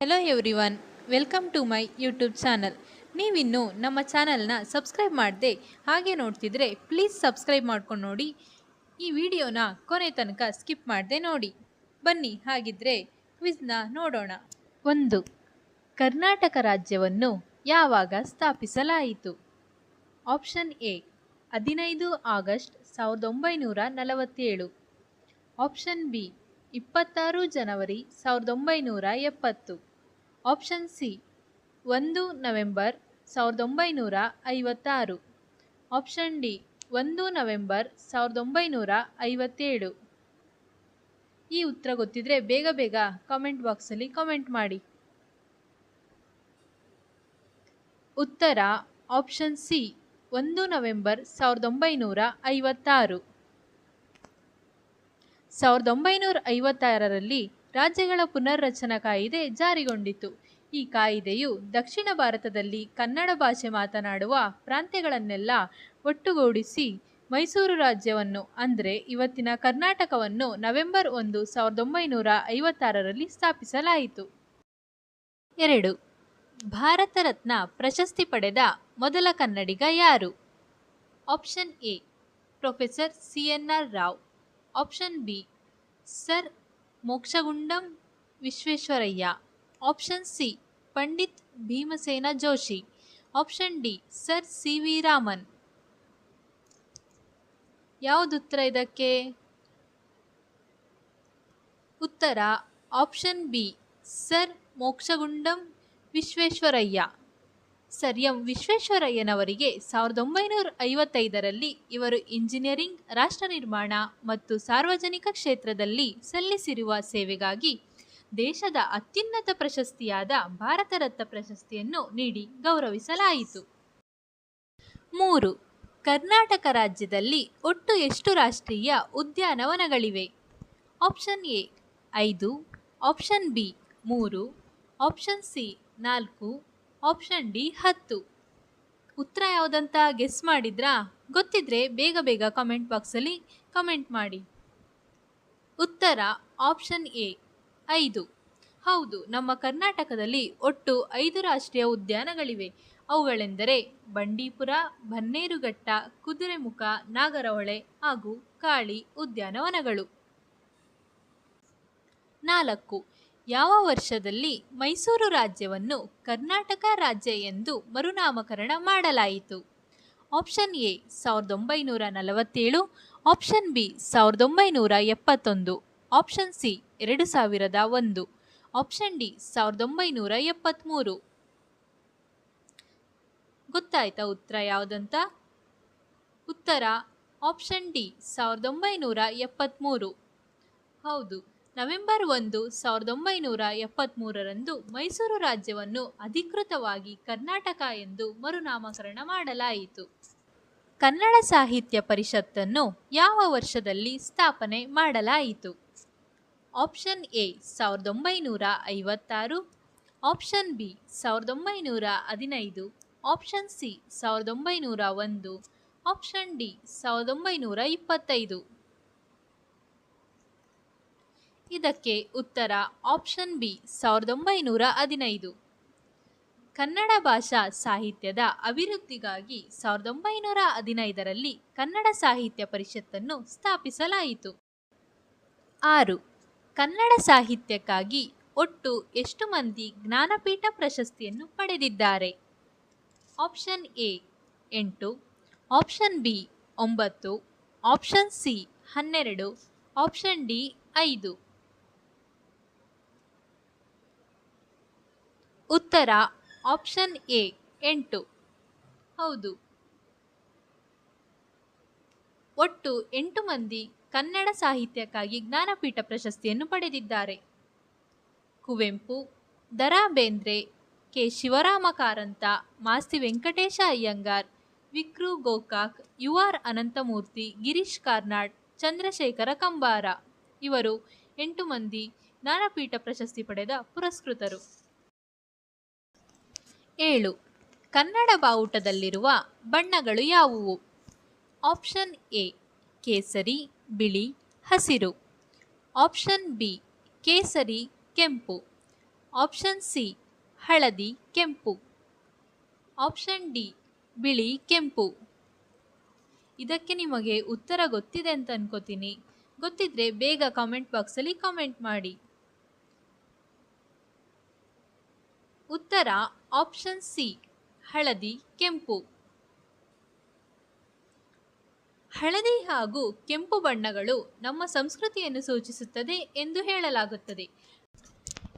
Hello everyone welcome to my YouTube channel ನೀವಿನ್ನೂ ನಮ್ಮ ಚಾನಲ್ನ ಸಬ್ಸ್ಕ್ರೈಬ್ ಮಾಡದೆ ಹಾಗೆ ನೋಡ್ತಿದ್ರೆ ಪ್ಲೀಸ್ ಸಬ್ಸ್ಕ್ರೈಬ್ ಮಾಡ್ಕೊಂಡು ನೋಡಿ. ಈ ವಿಡಿಯೋನ ಕೊನೆ ತನಕ ಸ್ಕಿಪ್ ಮಾಡದೆ ನೋಡಿ. ಬನ್ನಿ, ಹಾಗಿದ್ರೆ ಕ್ವಿಜ್ನ ನೋಡೋಣ. ಒಂದು, ಕರ್ನಾಟಕ ರಾಜ್ಯವನ್ನು ಯಾವಾಗ ಸ್ಥಾಪಿಸಲಾಯಿತು? ಆಪ್ಷನ್ ಎ ಹದಿನೈದು ಆಗಸ್ಟ್ ಸಾವಿರದ ಒಂಬೈನೂರ ನಲವತ್ತೇಳು. ಆಪ್ಷನ್ ಬಿ ಇಪ್ಪತ್ತಾರು ಜನವರಿ ಸಾವಿರದ ಒಂಬೈನೂರ ಎಪ್ಪತ್ತು. ಆಪ್ಷನ್ ಸಿ, ಒಂದು ನವೆಂಬರ್ ಸಾವಿರದ ಒಂಬೈನೂರ ಐವತ್ತಾರು. ಆಪ್ಷನ್ ಡಿ, ಒಂದು ನವೆಂಬರ್ ಸಾವಿರದ ಒಂಬೈನೂರ ಐವತ್ತೇಳು. ಈ ಉತ್ತರ ಗೊತ್ತಿದ್ರೆ ಬೇಗ ಬೇಗ ಕಾಮೆಂಟ್ ಬಾಕ್ಸಲ್ಲಿ ಕಾಮೆಂಟ್ ಮಾಡಿ. ಉತ್ತರ, ಆಪ್ಷನ್ ಸಿ, ಒಂದು ನವೆಂಬರ್ ಸಾವಿರದ ಒಂಬೈನೂರ ಐವತ್ತಾರು. ಸಾವಿರದ ಒಂಬೈನೂರ ಐವತ್ತಾರರಲ್ಲಿ ರಾಜ್ಯಗಳ ಪುನರ್ರಚನಾ ಕಾಯಿದೆ ಜಾರಿಗೊಂಡಿತು ಈ ಕಾಯಿದೆಯು ದಕ್ಷಿಣ ಭಾರತದಲ್ಲಿ ಕನ್ನಡ ಭಾಷೆ ಮಾತನಾಡುವ ಪ್ರಾಂತ್ಯಗಳನ್ನೆಲ್ಲ ಒಟ್ಟುಗೂಡಿಸಿ ಮೈಸೂರು ರಾಜ್ಯವನ್ನು, ಅಂದರೆ ಇವತ್ತಿನ ಕರ್ನಾಟಕವನ್ನು ನವೆಂಬರ್ ಒಂದು, ಸಾವಿರದ ಒಂಬೈನೂರ ಐವತ್ತಾರರಲ್ಲಿ ಸ್ಥಾಪಿಸಲಾಯಿತು. ಎರಡು. ಭಾರತ ರತ್ನ ಪ್ರಶಸ್ತಿ ಪಡೆದ ಮೊದಲ ಕನ್ನಡಿಗ ಯಾರು? Option A, professor C N R Rao. Option B sir Mokshagundam Visvesvaraya option C Pandit Bhimsen Joshi option D sir C V Raman ಯಾವುದು ಉತ್ತರ ಇದಕ್ಕೆ? ಉತ್ತರ option B sir Mokshagundam Visvesvaraya sir M ವಿಶ್ವೇಶ್ವರಯ್ಯನವರಿಗೆ ಸಾವಿರದ ಒಂಬೈನೂರ ಐವತ್ತೈದರಲ್ಲಿ ಇವರು ಇಂಜಿನಿಯರಿಂಗ್, ರಾಷ್ಟ್ರ ನಿರ್ಮಾಣ ಮತ್ತು ಸಾರ್ವಜನಿಕ ಕ್ಷೇತ್ರದಲ್ಲಿ ಸಲ್ಲಿಸಿರುವ ಸೇವೆಗಾಗಿ ದೇಶದ ಅತ್ಯುನ್ನತ ಪ್ರಶಸ್ತಿಯಾದ ಭಾರತ ರತ್ನ ಪ್ರಶಸ್ತಿಯನ್ನು ನೀಡಿ ಗೌರವಿಸಲಾಯಿತು. ಮೂರು, ಕರ್ನಾಟಕ ರಾಜ್ಯದಲ್ಲಿ ಒಟ್ಟು ಎಷ್ಟು ರಾಷ್ಟ್ರೀಯ ಉದ್ಯಾನವನಗಳಿವೆ? ಆಪ್ಷನ್ ಎ, ಐದು, ಆಪ್ಷನ್ ಬಿ, ಮೂರು, ಆಪ್ಷನ್ ಸಿ, ನಾಲ್ಕು ಆಪ್ಷನ್ ಡಿ ಹತ್ತು. ಉತ್ತರ ಯಾವುದಂತ ಗೆಸ್ ಮಾಡಿದ್ರಾ? ಗೊತ್ತಿದ್ರೆ ಬೇಗ ಬೇಗ ಕಮೆಂಟ್ ಬಾಕ್ಸಲ್ಲಿ ಕಮೆಂಟ್ ಮಾಡಿ. ಉತ್ತರ ಆಪ್ಷನ್ ಎ, ಐದು. ಹೌದು, ನಮ್ಮ ಕರ್ನಾಟಕದಲ್ಲಿ ಒಟ್ಟು ಐದು ರಾಷ್ಟ್ರೀಯ ಉದ್ಯಾನಗಳಿವೆ. ಅವುಗಳೆಂದರೆ ಬಂಡೀಪುರ, ಬನ್ನೇರುಘಟ್ಟ, ಕುದುರೆಮುಖ, ನಾಗರಹೊಳೆ ಹಾಗೂ ಕಾಳಿ ಉದ್ಯಾನವನಗಳು. ನಾಲ್ಕು. ಯಾವ ವರ್ಷದಲ್ಲಿ ಮೈಸೂರು ರಾಜ್ಯವನ್ನು ಕರ್ನಾಟಕ ರಾಜ್ಯ ಎಂದು ಮರುನಾಮಕರಣ ಮಾಡಲಾಯಿತು? ಆಪ್ಷನ್ ಎ, ಸಾವಿರದ ಒಂಬೈನೂರ ನಲವತ್ತೇಳು. ಆಪ್ಷನ್ ಬಿ, ಸಾವಿರದ ಒಂಬೈನೂರ ಎಪ್ಪತ್ತೊಂದು. ಆಪ್ಷನ್ ಸಿ, ಎರಡು ಸಾವಿರದ ಒಂದು. ಆಪ್ಷನ್ ಡಿ, ಸಾವಿರದ ಒಂಬೈನೂರ ಎಪ್ಪತ್ತ್ಮೂರು ಗೊತ್ತಾಯ್ತಾ ಉತ್ತರ ಯಾವುದಂತ? ಉತ್ತರ, ಆಪ್ಷನ್ ಡಿ, ಸಾವಿರದ ಒಂಬೈನೂರ ಎಪ್ಪತ್ತ್ಮೂರು ಹೌದು. ನವೆಂಬರ್ ಒಂದು, ಸಾವಿರದ ಒಂಬೈನೂರ ಎಪ್ಪತ್ತ್ಮೂರರಂದು ಮೈಸೂರು ರಾಜ್ಯವನ್ನು ಅಧಿಕೃತವಾಗಿ ಕರ್ನಾಟಕ ಎಂದು ಮರುನಾಮಕರಣ ಮಾಡಲಾಯಿತು. ಕನ್ನಡ ಸಾಹಿತ್ಯ ಪರಿಷತ್ತನ್ನು ಯಾವ ವರ್ಷದಲ್ಲಿ ಸ್ಥಾಪನೆ ಮಾಡಲಾಯಿತು? ಆಪ್ಷನ್ ಎ, ಸಾವಿರದ ಒಂಬೈನೂರ ಐವತ್ತಾರು. ಆಪ್ಷನ್ ಬಿ, ಸಾವಿರದ ಒಂಬೈನೂರ ಹದಿನೈದು. ಆಪ್ಷನ್ ಸಿ, ಸಾವಿರದ ಒಂಬೈನೂರ ಒಂದು. ಆಪ್ಷನ್ ಡಿ, ಸಾವಿರದ ಒಂಬೈನೂರ ಇಪ್ಪತ್ತೈದು. ಇದಕ್ಕೆ ಉತ್ತರ ಆಪ್ಷನ್ ಬಿ, ಸಾವಿರದ ಒಂಬೈನೂರ ಹದಿನೈದು. ಕನ್ನಡ ಭಾಷಾ ಸಾಹಿತ್ಯದ ಅಭಿವೃದ್ಧಿಗಾಗಿ ಸಾವಿರದ ಒಂಬೈನೂರ ಹದಿನೈದರಲ್ಲಿ ಕನ್ನಡ ಸಾಹಿತ್ಯ ಪರಿಷತ್ತನ್ನು ಸ್ಥಾಪಿಸಲಾಯಿತು. ಆರು, ಕನ್ನಡ ಸಾಹಿತ್ಯಕ್ಕಾಗಿ ಒಟ್ಟು ಎಷ್ಟು ಮಂದಿ ಜ್ಞಾನಪೀಠ ಪ್ರಶಸ್ತಿಯನ್ನು ಪಡೆದಿದ್ದಾರೆ? ಆಪ್ಷನ್ ಎ, ಎಂಟು, ಆಪ್ಷನ್ ಬಿ, ಒಂಬತ್ತು, ಆಪ್ಷನ್ ಸಿ, ಹನ್ನೆರಡು, ಆಪ್ಷನ್ ಡಿ, ಐದು. ಉತ್ತರ, ಆಪ್ಷನ್ ಎ, ಎಂಟು. ಹೌದು. ಒಟ್ಟು ಎಂಟು ಮಂದಿ ಕನ್ನಡ ಸಾಹಿತ್ಯಕ್ಕಾಗಿ ಜ್ಞಾನಪೀಠ ಪ್ರಶಸ್ತಿಯನ್ನು ಪಡೆದಿದ್ದಾರೆ. Kuvempu Dara Bendre K. Shivarama Karanth Masti Venkatesha Iyengar, ವಿಕ್ರು Gokak U R Ananthamurthy, Girish Karnad, Chandrashekhara Kambara. ಇವರು ಎಂಟು ಮಂದಿ ಜ್ಞಾನಪೀಠ ಪ್ರಶಸ್ತಿ ಪಡೆದ ಪುರಸ್ಕೃತರು. ಏಳು. ಕನ್ನಡ ಬಾವುಟದಲ್ಲಿರುವ ಬಣ್ಣಗಳು ಯಾವುವು? ಆಪ್ಷನ್ ಎ, ಕೇಸರಿ, ಬಿಳಿ, ಹಸಿರು. ಆಪ್ಷನ್ ಬಿ, ಕೇಸರಿ, ಕೆಂಪು. ಆಪ್ಷನ್ ಸಿ, ಹಳದಿ, ಕೆಂಪು. ಆಪ್ಷನ್ ಡಿ, ಬಿಳಿ, ಕೆಂಪು. ಇದಕ್ಕೆ ನಿಮಗೆ ಉತ್ತರ ಗೊತ್ತಿದೆ ಅಂತ ಅನ್ಕೋತೀನಿ. ಗೊತ್ತಿದ್ರೆ ಬೇಗ ಕಾಮೆಂಟ್ ಬಾಕ್ಸಲ್ಲಿ ಕಾಮೆಂಟ್ ಮಾಡಿ. ಉತ್ತರ ಆಪ್ಷನ್ ಸಿ, ಹಳದಿ, ಕೆಂಪು. ಹಳದಿ ಹಾಗೂ ಕೆಂಪು ಬಣ್ಣಗಳು ನಮ್ಮ ಸಂಸ್ಕೃತಿಯನ್ನು ಸೂಚಿಸುತ್ತದೆ ಎಂದು ಹೇಳಲಾಗುತ್ತದೆ.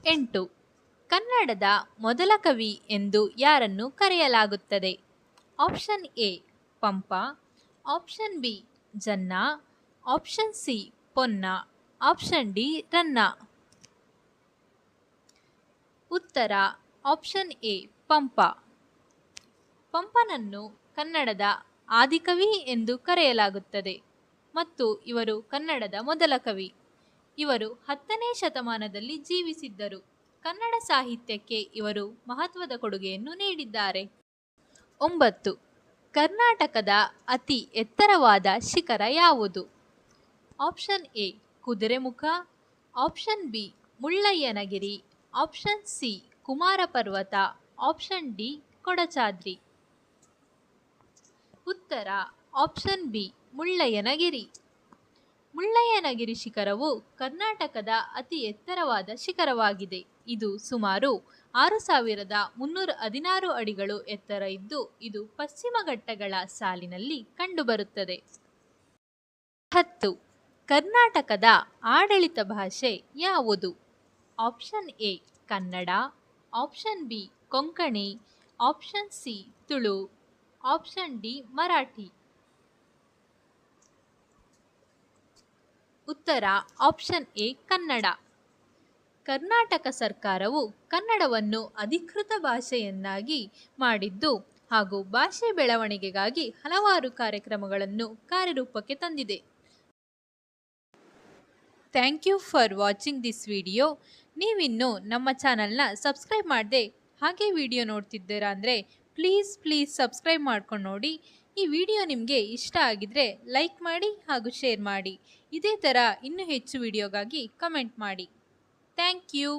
ಎಂಟು, ಕನ್ನಡದ ಮೊದಲ ಕವಿ ಎಂದು ಯಾರನ್ನು ಕರೆಯಲಾಗುತ್ತದೆ? Option A, Pampa. Option B, Janna. Option C, Ponna. Option D, Ranna. ಉತ್ತರ ಆಪ್ಷನ್ ಎ, ಪಂಪ. ಪಂಪನನ್ನು ಕನ್ನಡದ ಆದಿಕವಿ ಎಂದು ಕರೆಯಲಾಗುತ್ತದೆ ಮತ್ತು ಇವರು ಕನ್ನಡದ ಮೊದಲ ಕವಿ. ಇವರು ಹತ್ತನೇ ಶತಮಾನದಲ್ಲಿ ಜೀವಿಸಿದ್ದರು. ಕನ್ನಡ ಸಾಹಿತ್ಯಕ್ಕೆ ಇವರು ಮಹತ್ವದ ಕೊಡುಗೆಯನ್ನು ನೀಡಿದ್ದಾರೆ. ಒಂಬತ್ತು, ಕರ್ನಾಟಕದ ಅತಿ ಎತ್ತರವಾದ ಶಿಖರ ಯಾವುದು? Option A, Kudremukh. Option B, Mullayanagiri. Option C Kumara Parvatha option D Kodachadri. ಉತ್ತರ ಆಪ್ಷನ್ ಬಿ ಮುಳ್ಳಯ್ಯನಗಿರಿ. ಮುಳ್ಳಯ್ಯನಗಿರಿ ಶಿಖರವು ಕರ್ನಾಟಕದ ಅತಿ ಎತ್ತರವಾದ ಶಿಖರವಾಗಿದೆ. ಇದು ಸುಮಾರು ಆರು ಸಾವಿರದ ಮುನ್ನೂರ ಹದಿನಾರು ಅಡಿಗಳು ಎತ್ತರ ಇದ್ದು, ಇದು ಪಶ್ಚಿಮ ಘಟ್ಟಗಳ ಸಾಲಿನಲ್ಲಿ ಕಂಡುಬರುತ್ತದೆ. ಹತ್ತು, ಕರ್ನಾಟಕದ ಆಡಳಿತ ಭಾಷೆ ಯಾವುದು? Option A Kannada option B Konkani option C Tulu option D Marathi ಉತ್ತರ ಆಪ್ಷನ್ ಎ ಕನ್ನಡ ಕರ್ನಾಟಕ ಸರ್ಕಾರವು ಕನ್ನಡವನ್ನು ಅಧಿಕೃತ ಭಾಷೆಯನ್ನಾಗಿ ಮಾಡಿದ್ದು ಹಾಗೂ ಭಾಷೆ ಬೆಳವಣಿಗೆಗಾಗಿ ಹಲವಾರು ಕಾರ್ಯಕ್ರಮಗಳನ್ನು ಕಾರ್ಯರೂಪಕ್ಕೆ ತಂದಿದೆ. Thank you for watching this video ನೀವಿನ್ನೂ ನಮ್ಮ ಚಾನಲ್ನ ಸಬ್ಸ್ಕ್ರೈಬ್ ಮಾಡದೆ ಹಾಗೆ ವಿಡಿಯೋ ನೋಡ್ತಿದ್ದೀರಾ ಅಂದರೆ ಪ್ಲೀಸ್ ಪ್ಲೀಸ್ ಸಬ್ಸ್ಕ್ರೈಬ್ ಮಾಡ್ಕೊಂಡು ನೋಡಿ. ಈ ವಿಡಿಯೋ ನಿಮಗೆ ಇಷ್ಟ ಆಗಿದ್ರೆ ಲೈಕ್ ಮಾಡಿ ಹಾಗೂ ಶೇರ್ ಮಾಡಿ. ಇದೇ ಥರ ಇನ್ನೂ ಹೆಚ್ಚು ವಿಡಿಯೋಗಾಗಿ ಕಮೆಂಟ್ ಮಾಡಿ. Thank you.